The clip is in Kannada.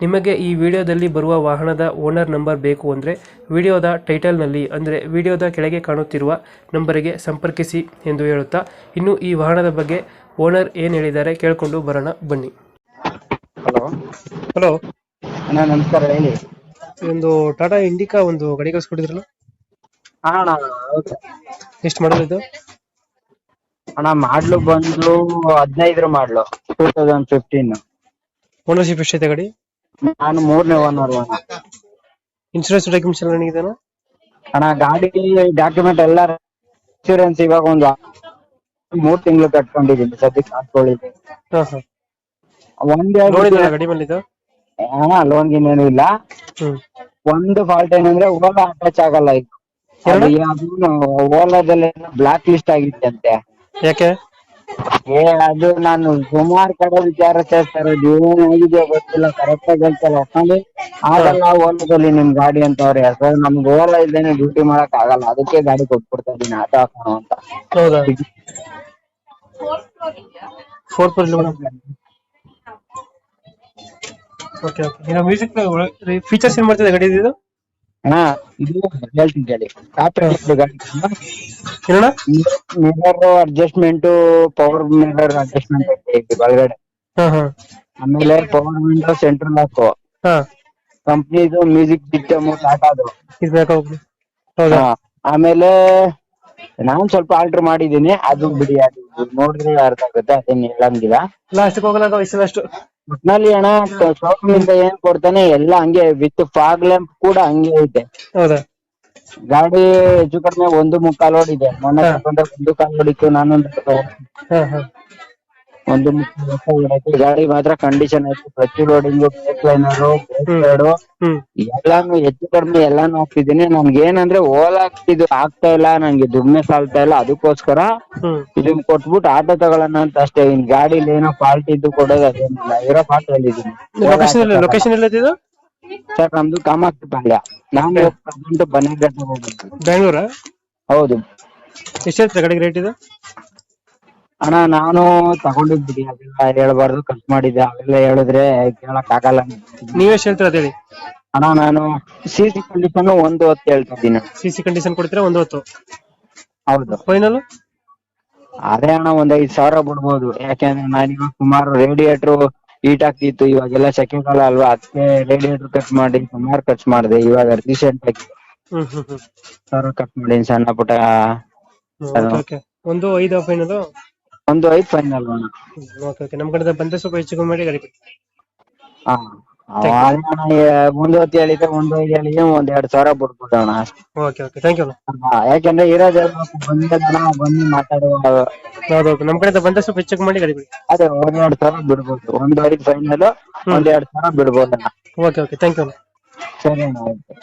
ನಿಮಗೆ ಈ ವಿಡಿಯೋದಲ್ಲಿ ಬರುವ ವಾಹನದ ಓನರ್ ನಂಬರ್ ಬೇಕು ಅಂದರೆ ವಿಡಿಯೋದ ಟೈಟಲ್ನಲ್ಲಿ ಅಂದರೆ ವಿಡಿಯೋದ ಕೆಳಗೆ ಕಾಣುತ್ತಿರುವ ನಂಬರಿಗೆ ಸಂಪರ್ಕಿಸಿ ಎಂದು ಹೇಳುತ್ತಾ ಇನ್ನು ಈ ವಾಹನದ ಬಗ್ಗೆ ಓನರ್ ಏನು ಹೇಳಿದ್ದಾರೆ ಕೇಳಿಕೊಂಡು ಬರೋಣ ಬನ್ನಿ. ಹಲೋ. ಹಲೋ. ಅಣ್ಣ ನಮಸ್ಕಾರ ಹೇಳಿ. ಒಂದು ಟಾಟಾ ಇಂಡಿಕಾ ಒಂದು ಗಡಿ ಕಳಿಸ್ಕೊಟ್ಟಿದ್ರಲ್ಲ? ಹಾ ಅಣ್ಣ ಹೌದು. ಎಷ್ಟು ಮಾಡಲ್ ಇದು? ಅಣ್ಣ ಮಾಡ್ಲು ಬಂದು ಹದಿನೈದರ ಮಾಡ್ಲು ಟೂ ತೌಸಂಡ್ ಫಿಫ್ಟೀನ್ ಓನರ್ಶಿಪ್ ಎಷ್ಟೈತೆ ಗಾಡಿ? ನಾನು ಮೂರನೇ ಓನರ್ ಇನ್ಶೂರೆನ್ಸ್ ಡಾಕ್ಯುಮೆಂಟ್ಸ್ ಎಲ್ಲ ನನಗಿದಾನ? ಅಣ್ಣ ಗಾಡಿ ಡಾಕ್ಯುಮೆಂಟ್ ಎಲ್ಲ ಇನ್ಶೂರೆನ್ಸ್ ಇವಾಗ ಒಂದು ಮೂರ್ ತಿಂಗಳು ಕಟ್ಕೊಂಡಿದ್ದೀನಿ ಸದ್ಯಕ್ಕೆ ಹಾಕೊಂಡಿದ್ದೀನಿ ಹಾಂ ಹಾಂ. ಒಂದೆರಡು ಲೋನ್ ಇದೆಯಲ್ಲ ಗಾಡಿ ಮೇಲೆ ಇದು? ಅಣ್ಣ ಲೋನ್ ಗಿನ್ ಏನೂ ಇಲ್ಲ. ಹ್ಞೂ ಒಂದು ಫಾಲ್ಟ್ ಏನಂದ್ರೆ ಓಲಾ ಅಟ್ಯಾಚ್ ಆಗಲ್ಲ ಇದು? ಓಲಾದಲ್ಲಿ ಬ್ಲಾಕ್ ಲಿಸ್ಟ್ ಆಗಿದೆ ಅಂತೆ ಯಾಕೆ? ಏ ಅದು ನಾನು ಸುಮಾರು ಕಡೆ ವಿಚಾರ ಸೇರ್ತಾರೆ ಏನಾಗಿದೆ ಗೊತ್ತಿಲ್ಲ. ಕರೆಕ್ಟ್ ಆಗಿ ಹೇಳ್ತಾರೆ ಯಾಕಂದ್ರೆ ಆಗಲ್ಲ ಓಲಾದಲ್ಲಿ ನಿಮ್ ಗಾಡಿ ಅಂತವ್ರೆ. ಸರ್ ನಮ್ಗೆ ಓಲ ಇಲ್ದೇನೆ ಡ್ಯೂಟಿ ಮಾಡಕ್ ಆಗಲ್ಲ. ಅದಕ್ಕೆ ಗಾಡಿ ಕೊಟ್ಬಿಡ್ತಾ ಇದೀನಿ ಆಟೋ ಹಾಕೋಣ ಅಂತ. ಹೌದಾ? ಓಕೆ ಓಕೆ ಮ್ಯೂಸಿಕ್ ಫೀಚರ್ಸ್ ಏನ್ ಮಾಡ್ತಿದೆ ಗಾಡಿ ಇದು ಅಣ್ಣ ಇದು ಹೇಳ್ತೀನಿ ಕೇಳಿ. ಗಾಡಿ. ಏನಣ್ಣ mirror adjustment power mirror adjustment ಐತಿ ಒಳಗಡೆ. ಹಾಂ ಹಾಂ. ಆಮೇಲೆ ಪವರ್ ವಿಂಡೋ ಸೆಂಟ್ರಲ್ ಲಾಕ್ ಹಾಂ. ಕಂಪ್ನಿದು ಮ್ಯೂಸಿಕ್ ಸಿಸ್ಟಮ್ ಸ್ಟಾರ್ಟ್ ಇದು ಬೇಕಾ ಹೌದಾ? ಹಾ. ಆಮೇಲೆ ನಾನ್ ಸ್ವಲ್ಪ ಆಲ್ಟರ್ ಮಾಡಿದೀನಿ ಅದು ಬಿಡಿ ಅದು ನೋಡಿದ್ರೆ ಅರ್ಥ ಆಗುತ್ತೆ ಅದೇನ್ ಹೇಳಂಗಿಲ್ಲ. ಲಾಸ್ಟಿಗೆ ಹೋಗಲ್ಲ ಅಷ್ಟು ಒಟ್ನಲ್ಲಿ ಅಣ್ಣ ಶೋರೂಮ್ ಇಂದ ಏನ್ ಕೊಡ್ತಾನೆ ಎಲ್ಲ ಹಂಗೆ ವಿತ್ ಫಾಗ್ ಲ್ಯಾಂಪ್ ಕೂಡ ಹಂಗೆ ಐತೆ. ಹೌದಾ? ಗಾಡಿ ಹೆಚ್ಚು ಕಡಿಮೆ ಒಂದು ಮುಕ್ಕಾಲ್ ಇದೆ. ಮೊನ್ನೆ ತಗೊಂಡ್ರೆ ಒಂದು ಕಾಲ್ ಓಡಿತ್ತು ನಾನು ಹಾ ಹಾಂ. ಒಂದು ಮುಕ್ಕಾಲ್ ಗಾಡಿ ಮಾತ್ರ ಕಂಡೀಷನ್ ಆಯ್ತು. ಪ್ರತಿ ಲೋಡಿಂಗ್ ಬ್ರೇಕ್ ಲೈನರು ಎಲ್ಲಾನು ಹೆಚ್ಚು ಕಡಿಮೆ ಎಲ್ಲಾನು ಹಾಕ್ತಿದ್ದೀನಿ ನನ್ಗೆ ಏನಂದ್ರೆ ಓಲ್ ಇದು ಆಗ್ತಾ ಇಲ್ಲ ನಂಗೆ ದುಮ್ಮೆ ಸಾಲ್ತಾ ಇಲ್ಲ. ಅದಕ್ಕೋಸ್ಕರ ಇದನ್ ಕೊಟ್ಬಿಟ್ಟು ಆಟೋ ತಗೊಳ್ಳೋಣ ಅಂತ ಅಷ್ಟೇ. ಇನ್ ಗಾಡಿಲಿ ಏನೋ ಫಾಲ್ಟ್ ಇದ್ದು ಕೊಡೋದು ಅದೇನಿಲ್ಲ. ಇರೋ ಪಾಠ ಹೇಳಿದೀನಿ ಲೊಕೇಶನ್ ಸರ್ ನಮ್ದು ಕಾಮಾಕ್ಷಿ ಪಾಳ್ಯ. ನಾನು ಪ್ರೆಸೆಂಟ್ ಬನ್ನೇಘಟ್ಟ ಹೋಗಿದ್ದು. ಬೆಂಗಳೂರ? ಹೌದು. ಎಷ್ಟು ಕಡೆ ಗಾಡಿಗೆ ರೇಟ್ ಇದು? ಅಣ್ಣ ನಾನು ತಗೊಂಡಿದ್ದೀನಿ ಅದೆಲ್ಲ ಹೇಳ್ಬಾರ್ದು ಖರ್ಚು ಮಾಡಿದ್ದೆ ಅವೆಲ್ಲ ಹೇಳಿದ್ರೆ ಕೇಳಕ್ ಆಗಲ್ಲ ನೀವೇ ಹೇಳ್ತೀರ ಅದೇಳಿ? ಅಣ್ಣ ನಾನು ಸಿ ಸಿ ಕಂಡೀಷನ್ ಒಂದು ಹೊತ್ತು ಹೇಳ್ತಿದ್ದೀನಿ. ಸಿ ಸಿ ಕಂಡೀಷನ್ ಕೊಡ್ತೀರಾ ಒಂದು ಹೊತ್ತು? ಹೌದು. ಫೈನಲ್ ಅದೇ ಅಣ್ಣ ಒಂದ್ ಐದ್ ಸಾವಿರ ಬಿಡ್ಬೋದು. ಯಾಕೆಂದ್ರೆ ನಾನೀಗ ಸುಮಾರು ರೇಡಿಯೇಟರ್ ಹೀಟ್ ಆಗ್ತಿತ್ತು ಇವಾಗೆಲ್ಲ ಸೆಕೆಗಾಲ ಅಲ್ವಾ? ಅದಕ್ಕೆ ರೇಡಿಯೇಟರ್ ಕಟ್ ಮಾಡಿ ಸುಮಾರ್ ಖರ್ಚು ಮಾಡಿದೆ. ಇವಾಗ ರೀಸೆಂಟ್ ಆಗಿ ಸಾವಿರ ಕಟ್ ಮಾಡಿನಿ ಸಣ್ಣ ಪುಟ್ಟ. ಒಂದು ಐದು ಫೈನಲ್ ಒಂದು ಐದು ಫೈನಲ್ ಓಕೆ ಓಕೆ ನಮ್ ಕಡೆ ಬಂದ್ರೆ ಸ್ವಲ್ಪ ಹೆಚ್ಚು ಕಮ್ಮಿ ಮಾಡಿ ಗಾಡಿ ಹಾ. ಒಂದು ಹೇಳಿದ್ರೆ ಐದು ಹೇಳಿದ್ರೆ ಒಂದ್ ಎರಡ್ ಸಾವಿರ ಅಷ್ಟೇ. ಓಕೆ ಓಕೆ ಥ್ಯಾಂಕ್ ಯು ಹಾ, ಯಾಕೆಂದ್ರೆ ಇರೋದೆಲ್ಲ ಬಂದ ಜನ ಬಂದು ಮಾತಾಡುವ. ಹೌದು ನಮ್ ಕಡೆ ಬಂದ ಸ್ವಲ್ಪ ಚೆಕ್ ಮಾಡಿ ಗಾಡಿ ಕೊಡಿ ಅದೇ ಒಂದ್ ಎರಡ್ ಸಾವಿರ ಬಿಡ್ಬೋದು. ಒಂದ್ ಐದು ಫೈನಲ್ ಒಂದ್ ಎರಡ್ ಸಾವಿರ ಬಿಡ್ಬೋದಣ್ಣ ಓಕೆ ಓಕೆ ಥ್ಯಾಂಕ್ ಯು ಸರಿ ಅಣ್ಣ ಆಯ್ತು.